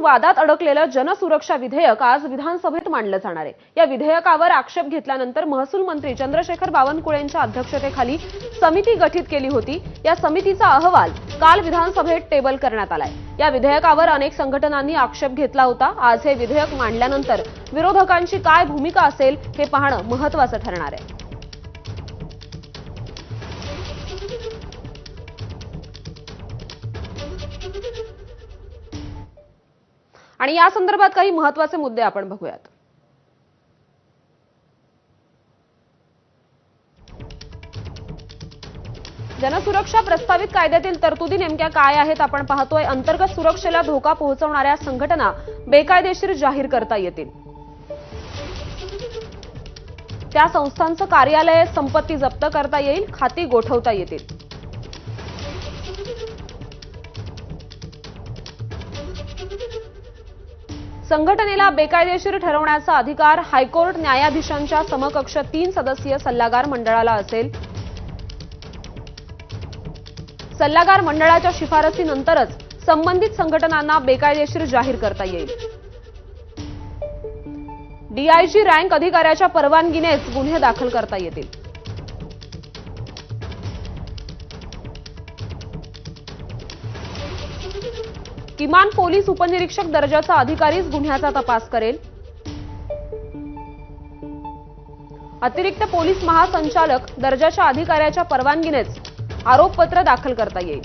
वादात अडकलेलं जनसुरक्षा विधेयक आज विधानसभेत मांडलं जाणार आहे. या विधेयकावर आक्षेप घेतल्यानंतर महसूल मंत्री चंद्रशेखर बावनकुळेंच्या अध्यक्षतेखाली समिती गठीत केली होती. या समितीचा अहवाल काल विधानसभेत टेबल करण्यात आलाय. या विधेयकावर अनेक संघटनांनी आक्षेप घेतला होता. आज हे विधेयक मांडल्यानंतर विरोधकांची काय भूमिका असेल हे पाहणं महत्वाचं ठरणार आहे. आणि या संदर्भात काही महत्त्वाचे मुद्दे आपण बघूयात. जनसुरक्षा प्रस्तावित कायद्यातील तरतुदी नेमक्या काय आहेत आपण पाहतोय. अंतर्गत सुरक्षेला धोका पोहोचवणाऱ्या संघटना बेकायदेशीर जाहीर करता येतील. त्या संस्थांचं कार्यालय संपत्ती जप्त करता येईल खाती गोठवता येतील. संघटनेला बेकायदेशीर ठरवण्याचा अधिकार हायकोर्ट न्यायाधीशांच्या समकक्ष तीन सदस्यीय सल्लागार मंडळाला असेल. सल्लागार मंडळाच्या शिफारसीनंतरच संबंधित संघटनांना बेकायदेशीर जाहीर करता येईल. डीआयजी रँक अधिकाऱ्याच्या परवानगीनेच गुन्हे दाखल करता येतील. किमान पोलीस उपनिरीक्षक दर्जाचा अधिकारीच गुन्ह्याचा तपास करेल. अतिरिक्त पोलीस महासंचालक दर्जाच्या अधिकाऱ्याच्या परवानगीनेच आरोपपत्र दाखल करता येईल.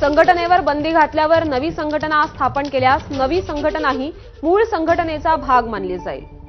संघटनेवर बंदी घातल्यावर नवी संघटना स्थापन केल्यास नवी संघटना ही मूळ संघटनेचा भाग मानली जाईल.